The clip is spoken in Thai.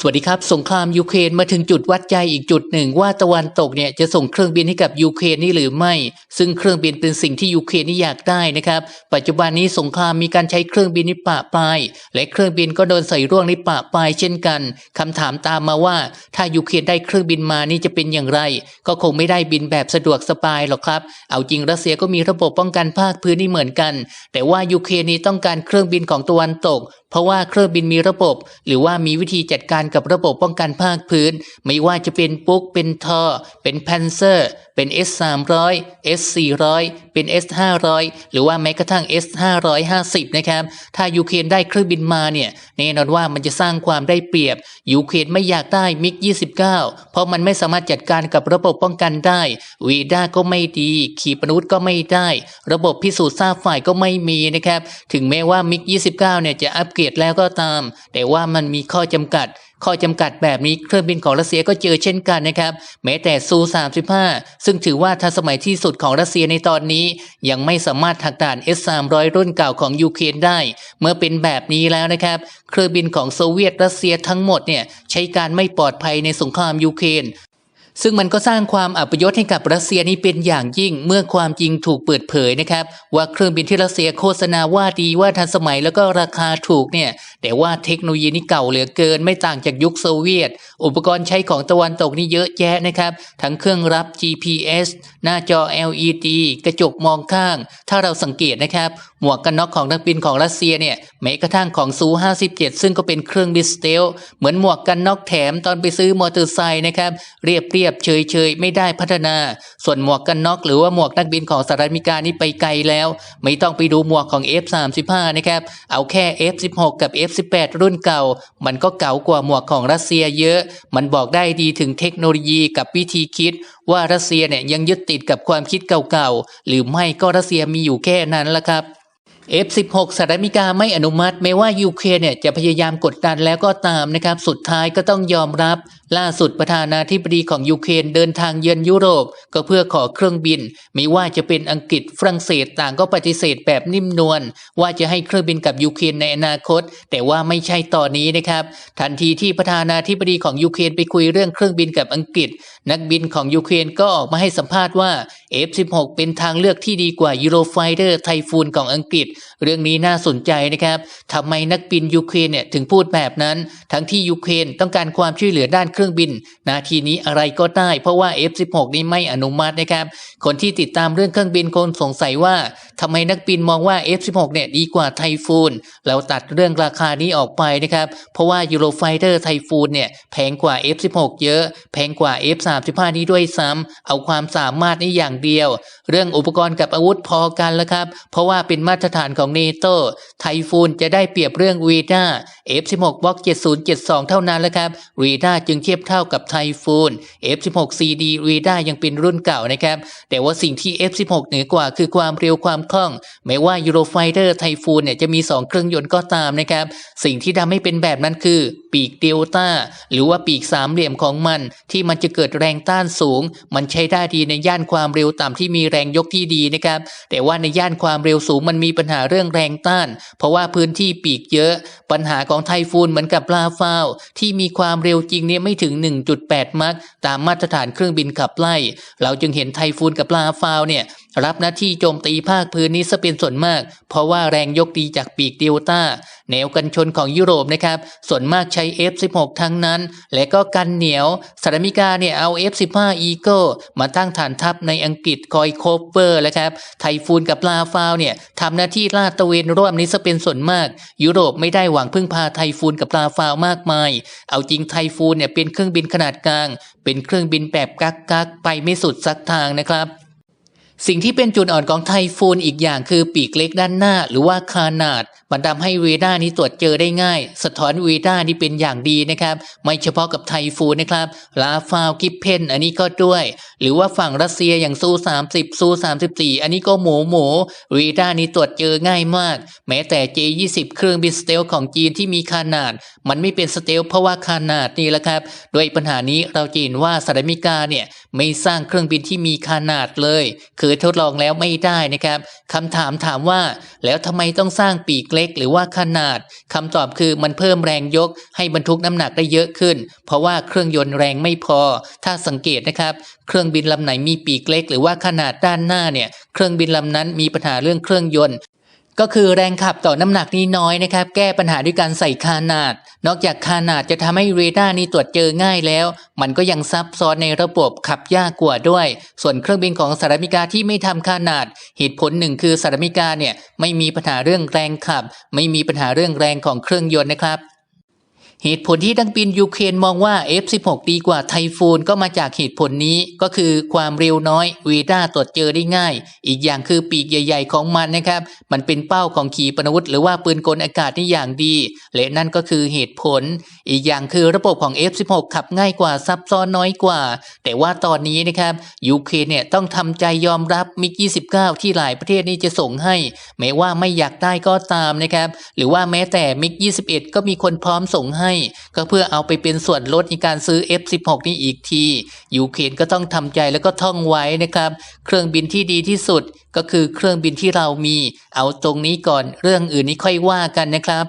สวัสดีครับ สงครามยูเครนมาถึงจุดวัดใจอีกจุดหนึ่งว่าตะวันตกเนี่ยจะส่งเครื่องบินให้กับยูเครนนี่หรือไม่ ซึ่งเครื่องบินเป็นสิ่งที่ยูเครนนี่อยากได้นะครับ ปัจจุบันนี้สงครามมีการใช้เครื่องบินในป่าปลายและเครื่องบินก็โดนใส่ร่วงในป่าปลายเช่นกันคำถามตามมาว่า ถ้ายูเครนได้เครื่องบินมานี่จะเป็นอย่างไร ก็คงไม่ได้บินแบบสะดวกสบายหรอกครับ เอาจริงรัสเซียก็มีระบบป้องกันภาคพื้นนี่เหมือนกัน แต่ว่ายูเครนนี่ต้องการเครื่องบินของตะวันตกเพราะว่าเครื่องบินมีระบบ หรือว่ามีวิธีจัดการกับระบบป้องกันภาคพื้น ไม่ว่าจะเป็นปุ๊กเป็นทอ เป็นแพนเซอร์ เป็น S 3 0 0 S 4 0 0 เป็น S 5 0 0 หรือว่าแม้กระทั่ง S 550 นะครับ ถ้ายูเครนได้เครื่องบินมาเนี่ยแน่นอนว่ามันจะสร้างความได้เปรียบยูเครนไม่อยากได้มิก29 เพราะมันไม่สามารถจัดการกับระบบป้องกันได้วีด้าก็ไม่ดีขีปนาวุธก็ไม่ได้ ระบบพิสูจน์ทราบฝ่ายก็ไม่มีนะครับถึงแม้ว่ามิก29เนี่ยจะอัปเกรดแล้วก็ตาม แต่ว่ามันมีข้อจำกัด ข้อจำกัดแบบนี้เครื่องบินของรัสเซียก็เจอเช่นกันนะครับ แม้แต่ซู 35 ซึ่งถือว่าทันสมัยที่สุดของรัสเซียในตอนนี้ ยังไม่สามารถถักด่าน S300 รุ่นเก่าของยูเครนได้ เมื่อเป็นแบบนี้แล้วนะครับ เครื่องบินของโซเวียตรัสเซียทั้งหมดเนี่ยใช้การไม่ปลอดภัยในสงครามยูเครน ซึ่งมันก็สร้างความอัปยศให้กับรัสเซียนี้เป็นอย่างยิ่งเมื่อความจริงถูกเปิดเผยนะครับ ว่าเครื่องบินที่รัสเซียโฆษณาว่าดีว่าทันสมัยแล้วก็ราคาถูกเนี่ยแต่ว่าเทคโนโลยีนี่เก่าเหลือเกินไม่ต่างจากยุคโซเวียต อุปกรณ์ใช้ของตะวันตกนี่เยอะแยะนะครับ ทั้งเครื่องรับ GPS หน้าจอ LED กระจกมองข้าง ถ้าเราสังเกตนะครับหมวกกันน็อกของนักบินของรัสเซียเนี่ยแม้กระทั่งของซู57 ซึ่งก็เป็นเครื่องบินสเตลเหมือนหมวกกันน็อกแถมตอนไปซื้อมอเตอร์ไซค์นะครับเรียบเรียบเฉยเฉยไม่ได้พัฒนา ส่วนหมวกกันน็อกหรือว่าหมวกนักบินของสหรัฐอเมริกานี่ไปไกลแล้ว ไม่ต้องไปดูหมวกของ F35 นะครับเอาแค่ F16 กับ F18 รุ่นเก่า มันก็เก่ากว่าหมวกของรัสเซียเยอะ มันบอกได้ดีถึงเทคโนโลยีกับวิธีคิดว่ารัสเซียเนี่ยยังยึดติดกับความคิดเก่าๆ หรือไม่ก็รัสเซียมีอยู่แค่นั้นละครับ F16 สหรัฐอเมริกาไม่อนุมัติแม้ว่ายูเครนเนี่ยจะพยายามกดดันแล้วก็ตามนะครับ สุดท้ายก็ต้องยอมรับ ล่าสุดประธานาธิบดีของยูเครนเดินทางเยือนยุโรป ก็เพื่อขอเครื่องบิน ไม่ว่าจะเป็นอังกฤษฝรั่งเศสต่างก็ปฏิเสธแบบนิ่มนวลว่าจะให้เครื่องบินกับยูเครนในอนาคต แต่ว่าไม่ใช่ตอนนี้นะครับ ทันทีที่ประธานาธิบดีของยูเครนไปคุยเรื่องเครื่องบินกับอังกฤษ นักบินของยูเครนก็ออกมาให้สัมภาษณ์ว่า F16 เป็นทางเลือกที่ดีกว่า Eurofighter ไทฟูนของอังกฤษ เรื่องนี้น่าสนใจนะครับทำไมนักบินยูเครนเนี่ยถึงพูดแบบนั้น ทั้งที่ยูเครนต้องการความช่วยเหลือด้านเครื่องบินนาทีนี้อะไรก็ได้เพราะว่า F16 นี้ไม่อนุมัตินะครับ คนที่ติดตามเรื่องเครื่องบินคงสงสัยว่าทำไมนักบินมองว่า F16 เนี่ยดีกว่าไทฟูนเราตัดเรื่องราคานี้ออกไปนะครับ เพราะว่า Eurofighter ไทฟูนเนี่ยแพงกว่า F16 เยอะ แพงกว่า F35 นี้ด้วยซ้ำเอาความสามารถนี้อย่างเดียว เรื่องอุปกรณ์กับอาวุธพอกันแล้วครับ เพราะว่าเป็นมาตรฐานของเนโตไทฟูนจะได้เปรียบเรื่องวีด้า F16 บล็อก7072 เท่านั้นแล้วครับวีด้าจึงทียบเท่ากับไทฟูน F16 CD วีด้ยังเป็นรุ่นเก่านะครับ แต่ว่าสิ่งที่ F16 เหนือกว่าคือความเร็วความคล่อง แม้ว่า Eurofighter ไทฟูนเนี่ยจะมี 2 เครื่องยนต์ก็ตามนะครับ สิ่งที่ทำให้เป็นแบบนั้นคือ ปีกเดลต้า หรือว่าปีกสามเหลี่ยมของมัน ที่มันจะเกิดแรงต้านสูง มันใช้ได้ดีในย่านความเร็วต่ำที่มีแรงยกที่ดีนะครับ แต่ว่าในย่านความเร็วสูงมันมีปัญหาเรื่องแรงต้าน เพราะว่าพื้นที่ปีกเยอะ ปัญหาของไทฟูนเหมือนกับลาฟาวที่มีความเร็วจริงเนี่ยไม่ถึง 1.8 มัคตามมาตรฐานเครื่องบินขับไล่ เราจึงเห็นไทฟูนกับลาฟาวเนี่ยรับหน้าที่โจมตีภาคพื้นนี้ซะเป็นส่วนมาก เพราะว่าแรงยกดีจากปีกเดลต้า แนวกันชนของยุโรปนะครับ ส่วนมากใช้ F16 ทั้งนั้น และก็กันเหนียวสหรัฐอเมริกาเนี่ยเอา F15 Eagle มาตั้งฐานทัพในอังกฤษคอยโคเวอร์แล้วครับ ไทฟูนกับลาฟาวเนี่ยทำหน้าที่ลาดตระเวนร่วมนี้ซะเป็นส่วนมาก ยุโรปไม่ได้หวังพึ่งพาไทฟูนกับลาฟาวมากมาย เอาจริงไทฟูนเนี่ยเป็นเครื่องบินขนาดกลาง เป็นเครื่องบินแบบกักกักไปไม่สุดสักทางนะครับ สิ่งที่เป็นจุดอ่อนของไทฟูนอีกอย่างคือปีกเล็กด้านหน้า หรือว่าคานาดมันทำให้เวด้านี้ตรวจเจอได้ง่าย สะท้อนเวด้านี่เป็นอย่างดีนะครับ ไม่เฉพาะกับไทฟูนนะครับลาฟาวกิปเพนอันนี้ก็ด้วย หรือว่าฝั่งรัสเซียอย่างซู30ซู34 อันนี้ก็หมูหมูเวด้านี้ตรวจเจอง่ายมาก แม้แต่ J20 เครื่องบินสเตลของจีนที่มีขนาด มันไม่เป็นสเตลเพราะว่าขนาดนี่แหละครับ ด้วยปัญหานี้เราจะเห็นว่าสหรัฐอเมริกาเนี่ยไม่สร้างเครื่องบินที่มีขนาดเลยเคยทดลองแล้วไม่ได้นะครับคำถามถามว่า แล้วทำไมต้องสร้างปีกเล็กหรือว่าขนาดคำตอบคือมันเพิ่มแรงยกให้บรรทุกน้ำหนักได้เยอะขึ้น เพราะว่าเครื่องยนต์แรงไม่พอ ถ้าสังเกตนะครับ เครื่องบินลำไหนมีปีกเล็ก หรือว่าขนาดด้านหน้าเนี่ย เครื่องบินลำนั้นมีปัญหาเรื่องเครื่องยนต์ ก็คือแรงขับต่อน้ำหนักนี้น้อยนะครับ แก้ปัญหาด้วยการใส่คานาด นอกจากคานาดจะทำให้เรดาร์นี้ตรวจเจอง่ายแล้ว มันก็ยังซับซ้อนในระบบขับยากกว่าด้วย ส่วนเครื่องบินของสหรัฐอเมริกาที่ไม่ทำคานาด เหตุผลหนึ่งคือสหรัฐอเมริกาเนี่ยไม่มีปัญหาเรื่องแรงขับ ไม่มีปัญหาเรื่องแรงของเครื่องยนต์นะครับ เหตุผลที่นักบินยูเครนมองว่า F16 ดีกว่าไทฟูนก็มาจากเหตุผลนี้ก็คือความเร็วน้อยเวดาตรวจเจอได้ง่าย อีกอย่างคือปีกใหญ่ ๆ ของมันนะครับ มันเป็นเป้าของขีปนาวุธ หรือว่าปืนกลอากาศนี่อย่างดี และนั่นก็คือเหตุผล อีกอย่างคือระบบของ F16 ขับง่ายกว่าซับซ้อนน้อยกว่า แต่ว่าตอนนี้นะครับยูเครนเนี่ยต้องทำใจยอมรับมิก29 ที่หลายประเทศนี่จะส่งให้ แม้ว่าไม่อยากได้ก็ตามนะครับหรือว่าแม้แต่มิก21 ก็มีคนพร้อมส่งให้ให้ก็เพื่อเอาไปเป็นส่วนลดในการซื้อ F16 นี่อีกทียูเครนก็ต้องทำใจแล้วก็ท่องไว้นะครับ เครื่องบินที่ดีที่สุดก็คือเครื่องบินที่เรามี เอาตรงนี้ก่อนเรื่องอื่นนี้ค่อยว่ากันนะครับ